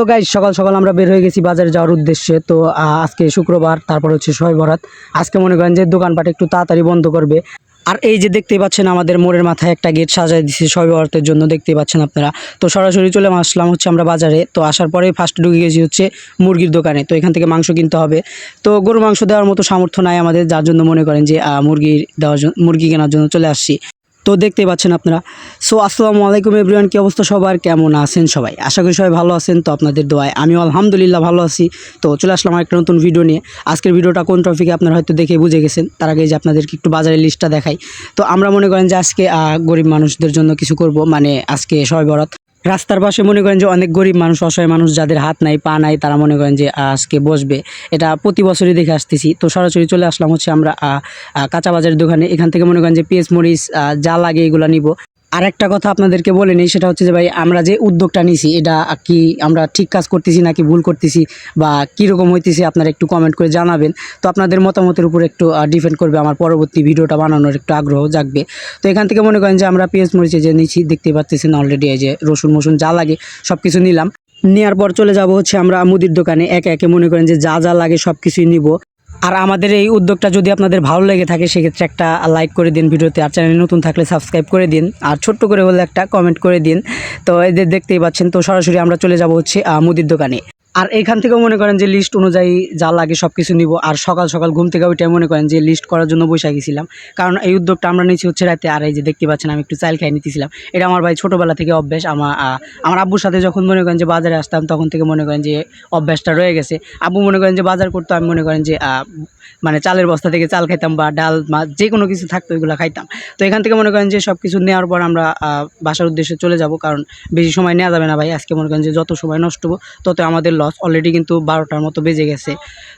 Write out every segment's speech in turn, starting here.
So guys সকাল সকাল আমরা বের হয়ে গেছি বাজারে যাওয়ার উদ্দেশ্যে। তো আজকে শুক্রবার, তারপর হচ্ছে বরাত আজকে মনে করেন যে দোকানপাট একটু তাড়াতাড়ি বন্ধ করবে। আর এই যে দেখতেই পাচ্ছেন আমাদের মোড়ের মাথায় একটা গেট সাজায় দিচ্ছে বরাতের জন্য দেখতেই পাচ্ছেন আপনারা। তো, সরাসরি চলে আসলাম হচ্ছে আমরা বাজারে। তো, আসার পরে ফার্স্ট ঢুকে গেছি হচ্ছে মুরগির দোকানে। তো, এখান থেকে মাংস কিনতে হবে। তো গরু মাংস দেওয়ার মতো সামর্থ্য নাই আমাদের, যার জন্য মনে করেন যে মুরগি দেওয়ার জন্য মুরগি কেনার জন্য চলে আসছি। তো দেখতে পাচ্ছেন আপনারা। সো আসসালামু আলাইকুম এভরিওয়ান কি অবস্থা সবার? কেমন আছেন সবাই? আশা করি সবাই ভালো আছেন, তো আপনাদের দোয়ায় আমিও আলহামদুলিল্লাহ ভালো আছি। তো চলে আসলাম একটা নতুন ভিডিও নিয়ে। আজকের ভিডিওটা কোন টপিকে আপনারা হয়তো দেখে বুঝে গেছেন। তার আগে যে আপনাদেরকে একটু বাজারের লিস্টটা দেখাই। তো আমরা মনে করেন যে আজকে গরিব মানুষদের জন্য কিছু করব। মানে আজকে সবাই বরাত রাস্তার পাশে মনে করেন যে অনেক গরিব মানুষ, অসহায় মানুষ যাদের হাত নাই, পা নাই, তারা মনে করেন যে আজকে বসবে। এটা প্রতি বছরই দেখে আসতেছি। তো সরাসরি চলে আসলাম হচ্ছে আমরা কাঁচা বাজারের দোকানে। এখান থেকে মনে করেন যে পেঁয়াজ, মরিচ যা লাগে এগুলো নিব। আর একটা কথা আপনাদেরকে বলে নিই, সেটা হচ্ছে যে ভাই, আমরা যে উদ্যোগটা নিছি, এটা কি আমরা ঠিক কাজ করতেছি নাকি ভুল করতেছি বা কীরকম হইতেছে আপনারা একটু কমেন্ট করে জানাবেন। তো আপনাদের মতামতের উপর একটু ডিপেন্ড করবে আমার পরবর্তী ভিডিওটা বানানোর একটু আগ্রহ জাগবে। তো এখান থেকে মনে করেন যে আমরা পেঁয়াজ মরিচে যে নিচ্ছি দেখতে পাচ্ছেন অলরেডি এই যে রসুন মসুন যা লাগে সব কিছু নিলাম। নেওয়ার পর চলে যাব হচ্ছে আমরা মুদির দোকানে, একে একে মনে করেন যে যা যা লাগে সব কিছুই নিব। আর আমাদের এই উদ্যোগটা যদি আপনাদের ভালো লেগে থাকে, সেক্ষেত্রে একটা লাইক করে দিন ভিডিওতে। আর চ্যানেলে নতুন থাকলে সাবস্ক্রাইব করে দিন। আর ছোট্ট করে হলে একটা কমেন্ট করে দিন। তো এদের দেখতেই পাচ্ছেন, তো সরাসরি আমরা চলে যাব হচ্ছে মুদির দোকানে। আর এখান থেকেও মনে করেন যে লিস্ট অনুযায়ী যা লাগে সব কিছু নিব। আর সকাল সকাল ঘুম থেকে ওইটাই মনে করেন যে লিস্ট করার জন্য বসে গেছিলাম। কারণ এই উদ্যোগটা আমরা নিয়েছি হচ্ছে রাতে। আর এই যে দেখতে পাচ্ছেন আমি একটু চাল খাই নিতেছিলাম। এটা আমার ভাই ছোটোবেলা থেকে অভ্যাস। আমার আমার আব্বুর সাথে যখন মনে করেন যে বাজারে আসতাম, তখন থেকে মনে করেন যে অভ্যাসটা রয়ে গেছে। আব্বু মনে করেন যে বাজার করতো, আমি মনে করেন যে মানে চালের বস্তা থেকে চাল খাইতাম বা ডাল মাছ যে কোনো কিছু থাকতো, ওইগুলো খাইতাম। তো এখান থেকে মনে করেন যে সব কিছু নেওয়ার পর আমরা বাসার উদ্দেশ্যে চলে যাব। কারণ বেশি সময় নেওয়া যাবে না ভাই। আজকে মনে করেন যে যত সময় নষ্ট হব, তত আমাদের লস অলরেডি কিন্তু বারোটার মতো বেজে গেছে।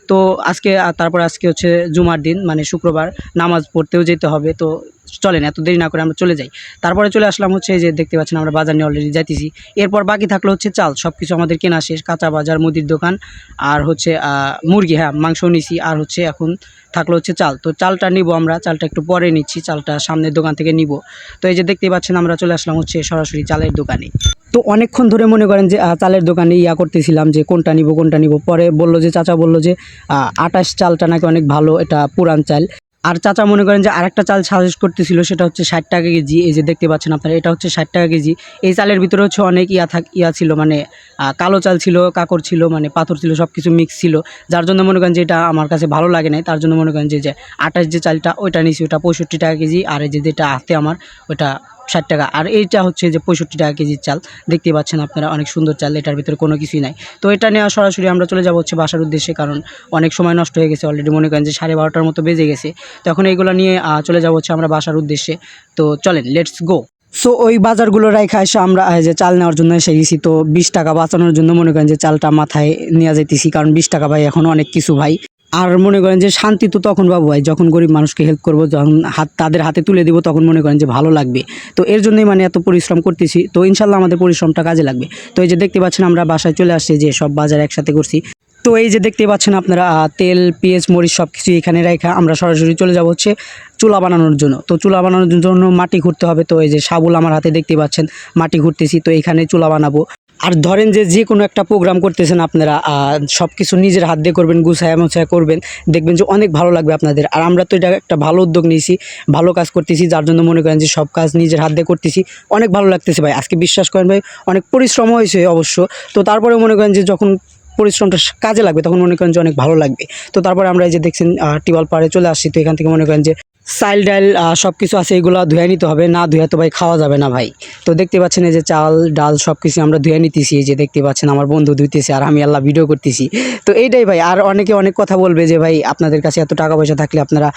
তো আজকে তারপর আজকে হচ্ছে জুমার দিন মানে শুক্রবার, নামাজ পড়তেও যেতে হবে। তো চলেন এত দেরি না করে আমরা চলে যাই। তারপরে চলে আসলাম হচ্ছে এই যে দেখতে পাচ্ছেন আমরা বাজার নিয়ে অলরেডি যাইতেছি। এরপর বাকি থাকল হচ্ছে চাল সব কিছু আমাদের কেনা শেষ, কাঁচা বাজার, মুদির দোকান, আর হচ্ছে মুরগি হ্যাঁ মাংস নিছি, আর হচ্ছে এখন থাকল হচ্ছে চাল। তো চালটা নিব আমরা, চালটা একটু পরে নিচ্ছি, চালটা সামনের দোকান থেকে নিব। তো এই যে দেখতে পাচ্ছেন আমরা চলে আসলাম হচ্ছে সরাসরি চালের দোকানে। তো অনেকক্ষণ ধরে মনে করেন যে চালের দোকানে ইয়া করতেছিলাম যে, কোনটা নিব কোনটা নিব। পরে বলল যে, চাচা বলল যে আটাশ চালটা নাকি অনেক ভালো, এটা পুরান চাল। আর চাচা মনে করেন যে আরেকটা চাল সাজেস্ট করতেছিল, সেটা হচ্ছে ষাট টাকা কেজি। এই যে দেখতে পাচ্ছেন আপনারা, এটা হচ্ছে ষাট টাকা কেজি। এই চালের ভিতরে হচ্ছে অনেক ইয়া থাক, ইয়া ছিল মানে কালো চাল ছিল, কাকর ছিল মানে পাথর ছিল সব কিছু মিক্স ছিল। যার জন্য মনে করেন যে এটা আমার কাছে ভালো লাগে নাই। তার জন্য মনে করেন যে আঠাশ যে চালটা, ওইটা নিয়েছি, ওটা পঁয়ষট্টি টাকা কেজি। আর এই যে যেটা হাতে আমার, ওটা ষাট টাকা। আর এইটা হচ্ছে যে পঁয়ষট্টি টাকা কেজির চাল। দেখতে পাচ্ছেন আপনারা, অনেক সুন্দর চাল। এটার ভিতরে কোনো কিছুই নাই। তো এটা নেওয়া সরাসরি আমরা চলে যাব হচ্ছে বাসার উদ্দেশ্যে, কারণ অনেক সময় নষ্ট হয়ে গেছে অলরেডি মনে করেন যে সাড়ে বারোটার মতো বেজে গেছে। তখন এইগুলো নিয়ে চলে যাব হচ্ছে আমরা বাসার উদ্দেশ্যে। তো চলেন লেটস গো সো ওই বাজারগুলো রেখা এসে আমরা যে চাল নেওয়ার জন্য এসে গেছি। তো বিশ টাকা বাঁচানোর জন্য মনে করেন যে চালটা মাথায় নিয়ে যাইতেছি, কারণ বিশ টাকা ভাই, এখন অনেক কিছু ভাই। আর মনে করেন যে শান্তি তো তখন পাবো ভাই, যখন গরিব মানুষকে হেল্প করব, যখন হাত, তাদের হাতে তুলে দিব, তখন মনে করেন যে ভালো লাগবে। তো এর জন্যই মানে এত পরিশ্রম করতেছি। তো ইনশাল্লাহ আমাদের পরিশ্রমটা কাজে লাগবে। তো এই যে দেখতে পাচ্ছেন আমরা বাসায় চলে আসছি, যে সব বাজার একসাথে করছি। তো এই যে দেখতে পাচ্ছেন আপনারা তেল, পেঁয়াজ, মরিচ সব কিছু এখানে রেখা আমরা সরাসরি চলে যাব হচ্ছে চুলা বানানোর জন্য। তো চুলা বানানোর জন্য মাটি ঘুরতে হবে। তো এই যে সাবুল আমার হাতে দেখতে পাচ্ছেন, মাটি ঘুরতেছি তো এখানে চুলা বানাবো। আর ধরেন যে যে কোনো একটা প্রোগ্রাম করতেছেন আপনারা সব কিছু নিজের হাত দিয়ে করবেন, গুছায়া মোছায়া করবেন, দেখবেন যে অনেক ভালো লাগবে আপনাদের। আর আমরা তো এটা একটা ভালো উদ্যোগ নিয়েছি, ভালো কাজ করতেছি, যার জন্য মনে করেন যে সব কাজ নিজের হাত দিয়ে করতেছি। অনেক ভালো লাগতেছে ভাই। আজকে বিশ্বাস করেন ভাই, অনেক পরিশ্রম হয়েছে অবশ্য। তো তারপরে মনে করেন যে যখন পরিশ্রমটা কাজে লাগবে, তখন মনে করেন যে অনেক ভালো লাগবে। তো তারপরে আমরা এই যে দেখছেন টিওয়াল পাড়ে চলে আসছি। তো এখান থেকে মনে করেন যে চাল ডাল সব কিছু আছে, এগুলো ধুয়ে নিতে হবে। না ধুয়ে তো ভাই খাওয়া যাবে না ভাই। তো দেখতে পাচ্ছেন এই যে চাল, ডাল সব কিছু আমরা ধুয়ে নিতেছি। যে দেখতে পাচ্ছেন আমার বন্ধু ধুইতেছে আর আমি আল্লাহ ভিডিও করতেছি। তো এইটাই ভাই, আর অনেকে অনেক কথা বলবে যে ভাই, আপনাদের কাছে এত টাকা পয়সা থাকলে আপনারা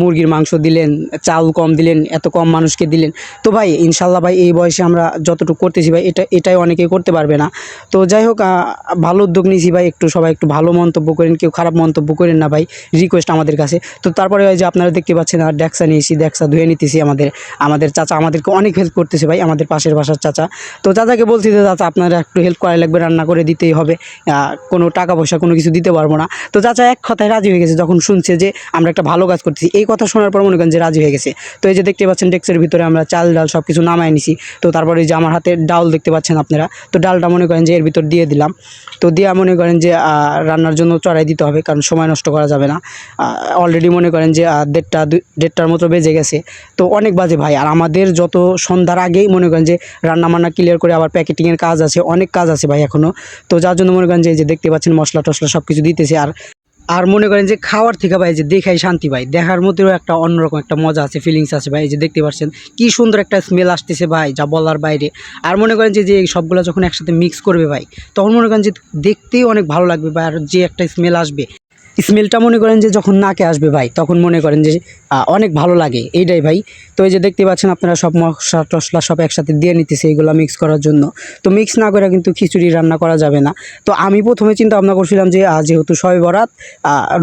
মুরগির মাংস দিলেন, চাল কম দিলেন, এত কম মানুষকে দিলেন। তো ভাই ইনশাল্লাহ ভাই, এই বয়সে আমরা যতটুকু করতেছি ভাই, এটা, এটাই অনেকেই করতে পারবে না। তো যাই হোক ভালো উদ্যোগ নিয়েছি ভাই, একটু সবাই একটু ভালো মন্তব্য করেন, কেউ খারাপ মন্তব্য করেন না ভাই রিকোয়েস্ট আমাদের কাছে। তো তারপরে ওই যে আপনারা দেখতে দেখতে পাচ্ছেন আর ডেক্সা নিয়েছি ডেক্সা ধুয়ে নিতেছি আমাদের আমাদের চাচা আমাদেরকে অনেক হেল্প করতেছে ভাই, আমাদের পাশের বাসার চাচা। তো চাচাকে বলছি যে, চাচা, আপনারা একটু হেল্প করা লাগবে, রান্না করে দিতেই হবে কোনো টাকা পয়সা, কোনো কিছু দিতে পারব না। তো চাচা এক কথায় রাজি হয়ে গেছে, যখন শুনছে যে আমরা একটা ভালো কাজ করতেছি, এই কথা শোনার পর মনে করেন যে রাজি হয়ে গেছে। তো এই যে দেখতে পাচ্ছেন ডেক্সের ভিতরে আমরা চাল, ডাল সব কিছু নামায় নিছি। তো তারপরে যে আমার হাতে ডাল দেখতে পাচ্ছেন আপনারা, তো ডালটা মনে করেন যে এর ভিতর দিয়ে দিলাম। তো দিয়া মনে করেন যে রান্নার জন্য চড়াই দিতে হবে, কারণ সময় নষ্ট করা যাবে না। অলরেডি মনে করেন যে দেড়টা দেড়টার মতো বেজে গেছে। তো অনেক বাজে ভাই। আর আমাদের যত সন্ধ্যার আগেই মনে করেন যে রান্না বান্না ক্লিয়ার করে আবার প্যাকেটিংয়ের কাজ আছে, অনেক কাজ আছে ভাই এখনও তো যার জন্য মনে করেন যে যে দেখতে পাচ্ছেন মশলা টশলা সব কিছু দিতেছে। আর আর মনে করেন যে খাওয়ার থেকে ভাই যে দেখাই শান্তি ভাই। দেখার মধ্যেও একটা অন্যরকম একটা মজা আছে ফিলিংস আছে ভাই। যে দেখতে পাচ্ছেন কি সুন্দর একটা স্মেল আসতেছে ভাই, যা বলার বাইরে। আর মনে করেন যে যে এই সবগুলো যখন একসাথে মিক্স করবে ভাই, তখন মনে করেন যে দেখতেই অনেক ভালো লাগবে ভাই, আর যে একটা স্মেল আসবে। স্মেলটা মনে করেন যে যখন নাকে আসবে ভাই, তখন মনে করেন যে অনেক ভালো লাগে। এইটাই ভাই। তো এই যে দেখতে পাচ্ছেন আপনারা সব মশলা টশলা সব একসাথে দিয়ে নিতেছে এইগুলো মিক্স করার জন্য। তো মিক্স না করে কিন্তু খিচুড়ি রান্না করা যাবে না। তো আমি প্রথমে চিন্তা ভাবনা করছিলাম যে যেহেতু সবে বরাত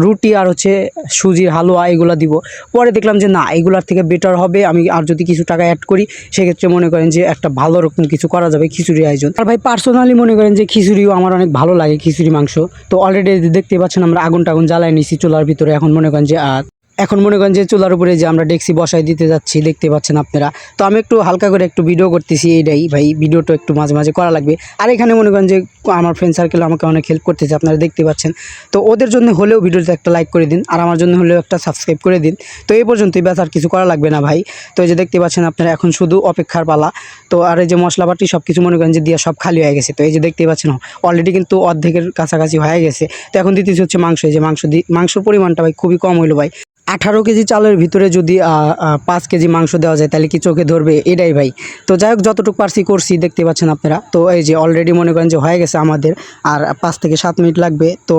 রুটি আর হচ্ছে সুজির হালুয়া এগুলো দিব। পরে দেখলাম যে না, এগুলার থেকে বেটার হবে। আমি আর যদি কিছু টাকা অ্যাড করি, সেক্ষেত্রে মনে করেন যে একটা ভালো রকম কিছু করা যাবে খিচুড়ি আয়োজন। আর ভাই পার্সোনালি মনে করেন যে খিচুড়িও আমার অনেক ভালো লাগে খিচুড়ি মাংস। তো অলরেডি দেখতে পাচ্ছেন আমরা আগুন টাগুন জ্বালাই নিছি চুলার ভিতরে। এখন মনে করেন যে আহ, এখন মনে করেন যে চুলার উপরে যে আমরা ডেক্সি বসাই দিতে যাচ্ছি, দেখতে পাচ্ছেন আপনারা। তো আমি একটু হালকা করে একটু ভিডিও করতেছি এইটাই ভাই ভিডিওটা একটু মাঝে মাঝে করা লাগবে। আর এখানে মনে করেন যে আমার ফ্রেন্ড সার্কেল আমাকে অনেক হেল্প করতেছে, আপনারা দেখতে পাচ্ছেন। তো ওদের জন্য হলেও ভিডিওতে একটা লাইক করে দিন, আর আমার জন্য হলেও একটা সাবস্ক্রাইব করে দিন। তো এই পর্যন্তই ব্যাস, আর কিছু করা লাগবে না ভাই। তো এই যে দেখতে পাচ্ছেন আপনারা এখন শুধু অপেক্ষার পালা। তো আর এই যে মশলাপাতি সব কিছু মনে করেন যে দিয়ে সব খালি হয়ে গেছে। তো এই যে দেখতে পাচ্ছেন অলরেডি কিন্তু অর্ধেকের কাছাকাছি হয়ে গেছে। তো এখন দিতেছি হচ্ছে মাংস, এই যে মাংস দি, মাংসর পরিমাণটা ভাই খুবই কম হইল ভাই। আঠারো কেজি চালের ভিতরে যদি পাঁচ কেজি মাংস দেওয়া যায়, তাহলে কি চোখে ধরবে? এটাই ভাই। তো যাই হোক, যতটুকু পারছি করছি, দেখতে পাচ্ছেন আপনারা। তো এই যে অলরেডি মনে করেন যে হয়ে গেছে আমাদের, আর পাঁচ থেকে সাত মিনিট লাগবে। তো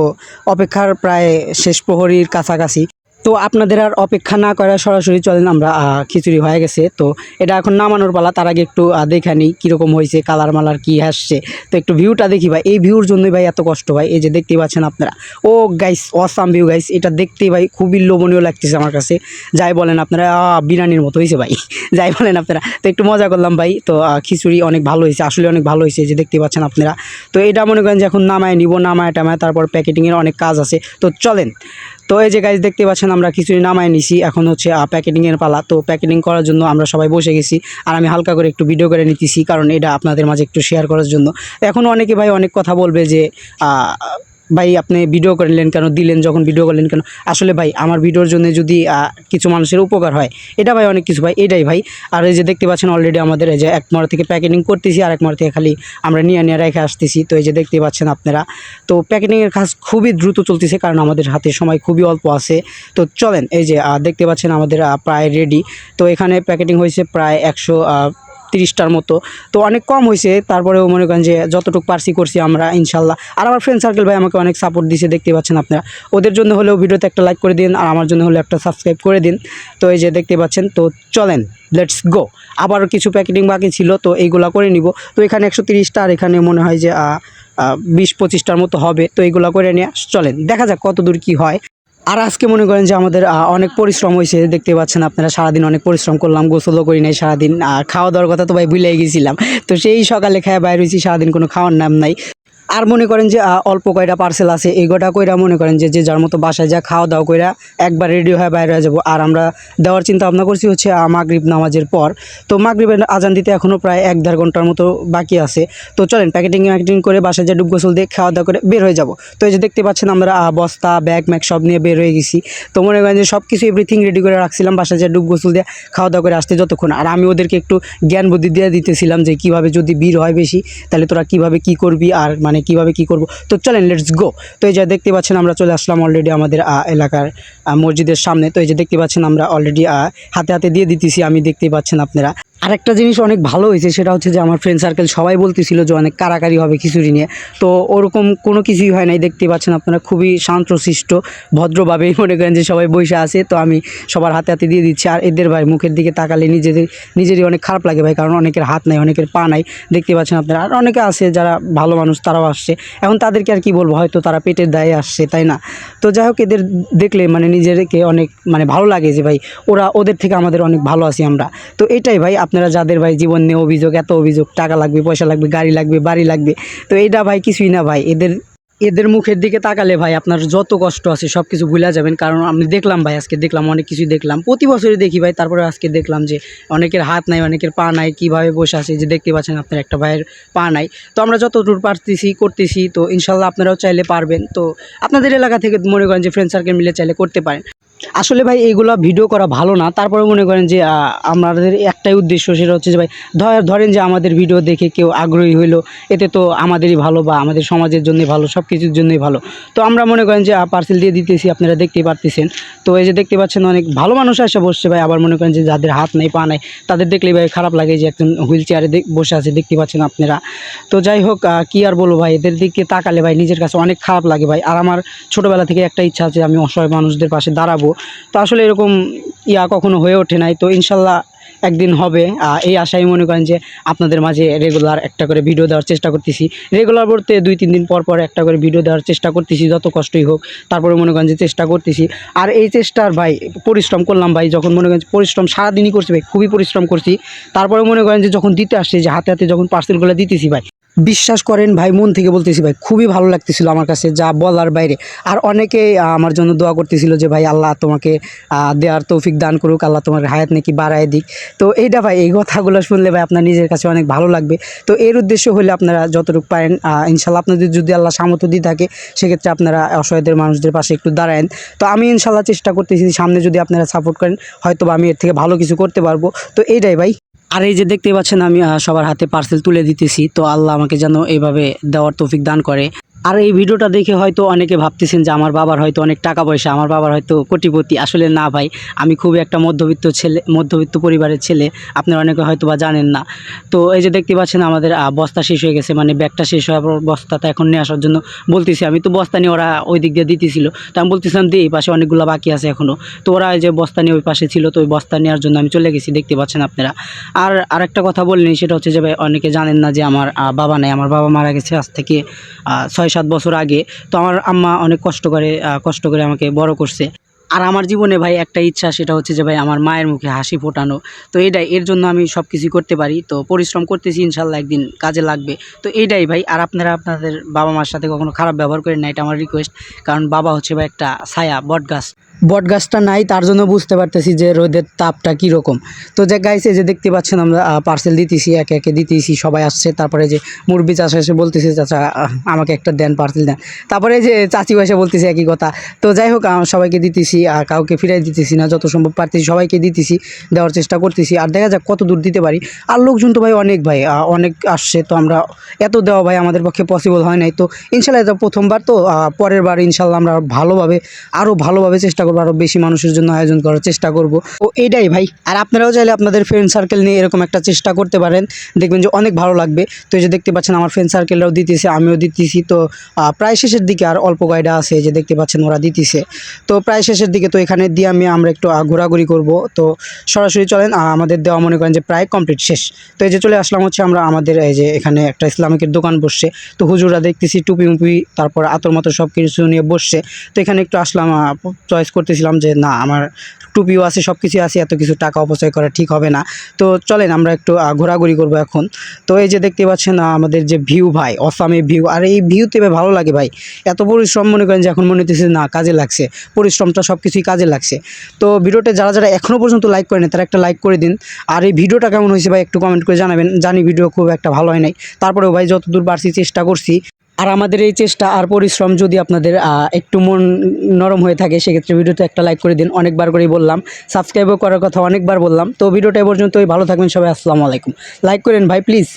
অপেক্ষার প্রায় শেষ প্রহরীর কাছাকাছি। তো আপনাদের আর অপেক্ষা না করা সরাসরি চলেন আমরা খিচুড়ি হয়ে গেছে। তো এটা এখন নামানোর পালা তার আগে একটু দেখে নিই কীরকম হয়েছে কালার মালার কী আসছে। তো একটু ভিউটা দেখি ভাই এই ভিউর জন্যই ভাই এত কষ্ট ভাই এই যে দেখতেই পাচ্ছেন আপনারা। ও গাইস অসাম ভিউ গাইস এটা দেখতেই ভাই খুবই লোভনীয় লাগতেছে আমার কাছে। যাই বলেন আপনারা আহ, বিরিয়ানির মতো হয়েছে ভাই। যাই বলেন আপনারা তো একটু মজা করলাম ভাই। তো খিচুড়ি অনেক ভালো হয়েছে আসলে অনেক ভালো হয়েছে যে দেখতে পাচ্ছেন আপনারা। তো এটা মনে করেন যে এখন নামায় নিব নামায় টামায় তারপর প্যাকেটিংয়ের অনেক কাজ আছে। তো চলেন তো এই যে গাইজ দেখতে পাচ্ছেন, আমরা খিচুড়ি নামায় নিছি। এখন হচ্ছে প্যাকেটিংয়ের পালা। তো প্যাকেটিং করার জন্য আমরা সবাই বসে গেছি। আর আমি হালকা করে একটু ভিডিও করে নিতেছি, কারণ এটা আপনাদের মাঝে একটু শেয়ার করার জন্য। এখন অনেকে ভাই অনেক কথা বলবে যে ভাই, আপনি ভিডিও করলেন কেন? দিলেন যখন ভিডিও করলেন কেন? আসলে ভাই, আমার ভিডিওর জন্য যদি কিছু মানুষের উপকার হয়, এটা ভাই অনেক কিছু ভাই, এটাই ভাই। আর এই যে দেখতে পাচ্ছেন অলরেডি আমাদের এই যে এক মার থেকে প্যাকেটিং করতেছি, আর এক মার থেকে খালি আমরা নিয়ে নিয়ে রেখে আসতেছি। তো এই যে দেখতে পাচ্ছেন আপনারা, তো প্যাকেটিংয়ের কাজ খুবই দ্রুত চলতেছে, কারণ আমাদের হাতে সময় খুবই অল্প আছে। তো চলেন, এই যে দেখতে পাচ্ছেন আমাদের প্রায় রেডি তো এখানে প্যাকেটিং হয়েছে প্রায় একশো তিরিশটার মতো। তো অনেক কম হয়েছে তারপরেও মনে করেন যে যতটুকু পারসি করছি আমরা, ইনশাল্লাহ। আর আমার ফ্রেন্ড সার্কেল ভাই আমাকে অনেক সাপোর্ট দিয়েছে দেখতে পাচ্ছেন আপনারা। ওদের জন্য হলেও ভিডিওতে একটা লাইক করে দিন, আর আমার জন্য হলেও একটা সাবস্ক্রাইব করে দিন। তো এই যে দেখতে পাচ্ছেন, তো চলেন লেটস গো আবারও কিছু প্যাকেটিং বাকি ছিল, তো এইগুলা করে নিব। তো এখানে একশো তিরিশটা, আর এখানে মনে হয় যে বিশ পঁচিশটার মতো হবে। তো এইগুলা করে নিয়ে চলেন, দেখা যাক কত দূর কী হয়। আর আজকে মনে করেন যে আমাদের অনেক পরিশ্রম হয়েছে, দেখতে পাচ্ছেন আপনারা, সারাদিন অনেক পরিশ্রম করলাম, গোসলও করি নাই সারাদিন খাওয়া দাওয়ার কথা তো ভাই ভুলে গেছিলাম। তো সেই সকালে খায় বাইরে হয়েছি, সারাদিন কোনো খাওয়ার নাম নাই। আর মনে করেন যে অল্প কয়টা পার্সেল আছে, এই গোটা কইরা মনে করেন যে যার মতো বাসায় যা খাওয়া দাওয়া কইরা একবার রেডি হয়ে বাইরে যাব। আর আমরা দেওয়ার চিন্তা ভাবনা করছি হচ্ছে মাগরিব নামাজের পর। তো মাগরিবের আজান দিতে এখনও প্রায় এক দেড় ঘণ্টার মতো বাকি আছে। তো চলেন প্যাকেটিং ম্যাকেটিং করে বাসায় যা ডুব গোসল দিয়ে খাওয়া দাওয়া করে বের হয়ে যাব। তো এই যে দেখতে পাচ্ছেন আমরা বস্তা ব্যাগ ম্যাগ সব নিয়ে বের হয়ে গেছি। তো মনে করেন যে সব কিছু এভরিথিং রেডি করে রাখছিলাম বাসায় যা ডুব গোসল দিয়ে খাওয়া দাওয়া করে আসতে যতক্ষণ। আর আমি ওদেরকে একটু জ্ঞান বুদ্ধি দিয়ে দিতেছিলাম যে, কীভাবে যদি ভিড় হয় বেশি, তাহলে তোরা কীভাবে কি করবি? আর মানে কীভাবে কি করব? তো চলেন লেটস গো তো এই যে দেখতে পাচ্ছেন আমরা চলে আসলাম অলরেডি আমাদের এলাকার মসজিদের সামনে। তো এই যে দেখতে পাচ্ছেন আমরা অলরেডি হাতে হাতে দিয়ে দিতেছি। আমি দেখতে পাচ্ছেন আপনারা। আরেকটা জিনিস অনেক ভালো হয়েছে, সেটা হচ্ছে যে আমার ফ্রেন্ড সার্কেল সবাই বলতেছিল যে অনেক কারাকারি হবে খিচুড়ি নিয়ে। তো ওরকম কোনো কিছুই হয় নাই, দেখতে পাচ্ছেন আপনারা খুবই শান্তশিষ্ট ভদ্রভাবেই মনে করেন যে সবাই বসে আছে। তো আমি সবার হাতে হাতে দিয়ে দিচ্ছি, আর এদের ভাই মুখের দিকে তাকালে নিজেদের, নিজেরই অনেক খারাপ লাগে ভাই, কারণ অনেকের হাত নাই, অনেকের পা নাই, দেখতে পাচ্ছেন আপনারা। আর অনেকে আছে যারা ভালো মানুষ, তারাও আসছে। এখন তাদেরকে আর কি বলব, হয়তো তারা পেটের দায়ে আসছে, তাই না? তো যাই হোক, এদের দেখলে মানে নিজেকে অনেক মানে ভালো লাগে যে ভাই, ওরা ওদের থেকে আমাদের অনেক ভালো আছি আমরা। তো এটাই ভাই আপনারা যাদের ভাই জীবন নিয়ে অভিযোগ, এত অভিযোগ, টাকা লাগবে, পয়সা লাগবে, গাড়ি লাগবে, বাড়ি লাগবে, তো এইটা ভাই কিছুই না ভাই। এদের এদের মুখের দিকে তাকালে ভাই আপনার যত কষ্ট আছে সব কিছু ভুলে যাবেন। কারণ আমি দেখলাম ভাই, আজকে দেখলাম, অনেক কিছুই দেখলাম। প্রতি বছরই দেখি ভাই, তারপরে আজকে দেখলাম যে অনেকের হাত নাই, অনেকের পা নাই, কীভাবে বসে আছে। যে দেখতে পাচ্ছেন আপনার একটা ভাইয়ের পা নাই। তো আমরা যতদূর পারতেছি, করতেছি, তো ইনশাল্লাহ আপনারাও চাইলে পারবেন। তো আপনাদের এলাকা থেকে মনে করেন যে ফ্রেন্ড সার্কেল মিলে চাইলে করতে পারেন। আসলে ভাই এইগুলো ভিডিও করা ভালো না। তারপরে মনে করেন যে আমাদের একটাই উদ্দেশ্য সেটা হচ্ছে যে ভাই, ধর- ধরেন যে আমাদের ভিডিও দেখে কেউ আগ্রহী হইল, এতে তো আমাদেরই ভালো বা আমাদের সমাজের জন্যই ভালো সব কিছুর জন্যই ভালো। তো আমরা মনে করেন যে পার্সেল দিয়ে দিতেছি, আপনারা দেখতেই পারতেছেন। তো এই যে দেখতে পাচ্ছেন অনেক ভালো মানুষ এসে বসছে ভাই, আবার মনে করেন যে যাদের হাত নেই, পা নাই, তাদের দেখলেই ভাই খারাপ লাগে যে একজন হুইল চেয়ারে বসে আছে, দেখতে পাচ্ছেন আপনারা। তো যাই হোক কি আর বলব ভাই, এদের দিকে তাকালে ভাই, নিজের কাছে অনেক খারাপ লাগে ভাই। আর আমার ছোটোবেলা থেকে একটা ইচ্ছা আছে, আমি অসহায় মানুষদের পাশে দাঁড়াবো। তো আসলে এরকম ইয়া কখনো হয়ে ওঠে নাই। তো ইনশাল্লাহ একদিন হবে। এই আশাই মনে করেন যে আপনাদের মাঝে রেগুলার একটা করে ভিডিও দেওয়ার চেষ্টা করতেছি। রেগুলার বলতে দুই, তিন দিন পর পর একটা করে ভিডিও দেওয়ার চেষ্টা করতেছি, যত কষ্টই হোক। তারপরে মনে করেন যে চেষ্টা করতেছি। আর এই চেষ্টার ভাই, পরিশ্রম করলাম ভাই, যখন মনে করেন পরিশ্রম সারাদিনই করছি ভাই, খুবই পরিশ্রম করছি। তারপরে মনে করেন যে যখন দিতে আসছি, যে হাতে হাতে যখন পার্সেলগুলো দিতেছি ভাই বিশ্বাস করেন ভাই, মন থেকে বলতেছি ভাই, খুবই ভালো লাগতেছিল আমার কাছে যা বলার বাইরে। আর অনেকে আমার জন্য দোয়া করতেছিল যে, ভাই, আল্লাহ তোমাকে দেওয়ার তৌফিক দান করুক, আল্লাহ তোমার হায়াত নাকি বাড়ায় দিক। তো এইটা ভাই, এই কথাগুলো শুনলে ভাই, আপনার নিজের কাছে অনেক ভালো লাগবে। তো এর উদ্দেশ্য হলে আপনারা যতটুকু পারেন ইনশাল্লাহ আপনাদের যদি আল্লাহ সামর্থ্য দিয়ে থাকে, সেক্ষেত্রে আপনারা অসহায়দের মানুষদের পাশে একটু দাঁড়ায়েন। তো আমি ইনশাল্লাহ চেষ্টা করতেছি, সামনে যদি আপনারা সাপোর্ট করেন হয়তো আমি এর থেকে ভালো কিছু করতে পারব। তো এইটাই ভাই। আর এই যে দেখতে পাচ্ছেন আমি সবার হাতে পার্সেল তুলে দিতেছি। তো আল্লাহ আমাকে যেন এইভাবে দেওয়ার তৌফিক দান করে। আর এই ভিডিওটা দেখে হয়তো অনেকে ভাবতেছেন যে আমার বাবার হয়তো অনেক টাকা পয়সা আমার বাবার হয়তো কোটিপতি। আসলে না ভাই আমি খুবই একটা মধ্যবিত্ত ছেলে মধ্যবিত্ত পরিবারের ছেলে আপনারা অনেকে হয়তো বা জানেন না। তো এই যে দেখতে পাচ্ছেন আমাদের বস্তা শেষ হয়ে গেছে মানে ব্যাগটা শেষ হওয়ার পর বস্তাটা এখন নিয়ে আসার জন্য বলতেছি। আমি তো বস্তা নিয়ে ওরা ওই দিক দিয়ে দিতেছিল। তো আমি বলতেছিলাম দিয়ে এই পাশে অনেকগুলো বাকি আছে এখনও তো ওরা যে বস্তা নিয়ে ওই পাশে ছিল তো ওই বস্তা নেওয়ার জন্য আমি চলে গেছি দেখতে পাচ্ছেন আপনারা। আর আরেকটা কথা বললেন সেটা হচ্ছে যে ভাই অনেকে জানেন না যে আমার বাবা নাই। আমার বাবা মারা গেছে আজ থেকে আহ, ছয় সাত বছর আগে, তো আমার আম্মা অনেক কষ্ট করে কষ্ট করে আমাকে বড় করছে। আর আমার জীবনে ভাই একটা ইচ্ছা, সেটা হচ্ছে যে ভাই আমার মায়ের মুখে হাসি ফোটানো। তো এটাই, এর জন্য আমি সব কিছুই করতে পারি। তো পরিশ্রম করতেছি, ইনশাল্লাহ একদিন কাজে লাগবে। তো এটাই ভাই, আর আপনারা আপনাদের বাবা মার সাথে কখনো খারাপ ব্যবহার করেন না, এটা আমার রিকোয়েস্ট কারণ বাবা হচ্ছে ভাই একটা ছায়া বট গাছ বট গাছটা নাই, তার জন্য বুঝতে পারতেছি যে রোদের তাপটা কীরকম। তো যে গাইছে যে দেখতে পাচ্ছেন আমরা পার্সেল দিতেছি, একে একে দিতেছি, সবাই আসছে। তারপরে যে মুরবি চাষা এসে বলতেছে, চাচা আমাকে একটা দেন পার্সেল দেন। তারপরে যে চাচি এসে বলতেছে একই কথা। তো যাই হোক সবাইকে দিতেছি আর কাউকে ফিরাই দিতেছি না, যত সম্ভব পারতেছি, সবাইকে দিতেছি, দেওয়ার চেষ্টা করতেছি। আর দেখা যাক কত দূর দিতে পারি। আর লোকজন তো ভাই অনেক ভাই অনেক আসছে। তো আমরা এত দেওয়া ভাই আমাদের পক্ষে পসিবল হয় নাই। তো ইনশাল্লাহ এটা প্রথমবার তো পরের বার ইনশাল্লাহ আমরা ভালোভাবে আরও ভালোভাবে চেষ্টা করব আরও বেশি মানুষের জন্য আয়োজন করার চেষ্টা করব। তো এটাই ভাই। আর আপনারাও চাইলে আপনাদের ফ্রেন্ড সার্কেল নিয়ে এরকম একটা চেষ্টা করতে পারেন। দেখবেন যে অনেক ভালো লাগবে। তো এই যে দেখতে পাচ্ছেন আমার ফ্রেন্ড সার্কেলরাও দিতেছে, আমিও দিতেছি। তো প্রায় শেষের দিকে আর অল্প কয়টা আছে যে দেখতে পাচ্ছেন ওরা দিতেছে। তো প্রায় শেষের দিকে তো এখানে দিয়ে আমি আমরা একটু ঘোরাঘুরি করব। তো সরাসরি চলেন আমাদের দেওয়া মনে করেন যে প্রায় কমপ্লিট শেষ। তো এই যে চলে আসলাম হচ্ছে আমরা আমাদের এই যে এখানে একটা ইসলামিকের দোকান বসছে। তো হুজুরা দেখতেছি টুপি মুপি, তারপর আতর মতো সব কিছু নিয়ে বসছে। তো এখানে একটু আসলাম চয়েস করতেছিলাম যে, না, আমার টুপিও আছে সব কিছু আছে, এত কিছু টাকা অপচয় করা ঠিক হবে না। তো চলেন, আমরা একটু ঘোরাঘুরি করব এখন। তো এই যে দেখতে পাচ্ছেন আমাদের যে ভিউ ভাই, অসামে ভিউ, আর এই ভিউতে ভালো লাগে ভাই। এত পরিশ্রম মনে করেন যে এখন মনে হতেছে না, কাজে লাগছে। পরিশ্রমটা সব কিছুই কাজে লাগছে। তো ভিডিওটা যারা যারা এখনও পর্যন্ত লাইক করেনি, তারা একটা লাইক করে দিন। আর এই ভিডিওটা কেমন হয়েছে ভাই, একটু কমেন্ট করে জানাবেন। জানি ভিডিও খুব একটা ভালো হয় নাই। তারপরেও ভাই যতদূর পারছি চেষ্টা করছি। আর আমাদের এই চেষ্টা আর পরিশ্রম যদি আপনাদের একটু মন নরম হয়ে থাকে, সেক্ষেত্রে ভিডিওতে একটা লাইক করে দিন। অনেকবার করেই বললাম। সাবস্ক্রাইবও করার কথা অনেকবার বললাম। তো ভিডিওটা পর্যন্তই। ভালো থাকবেন সবাই। আসসালামু আলাইকুম। লাইক করেন ভাই প্লিজ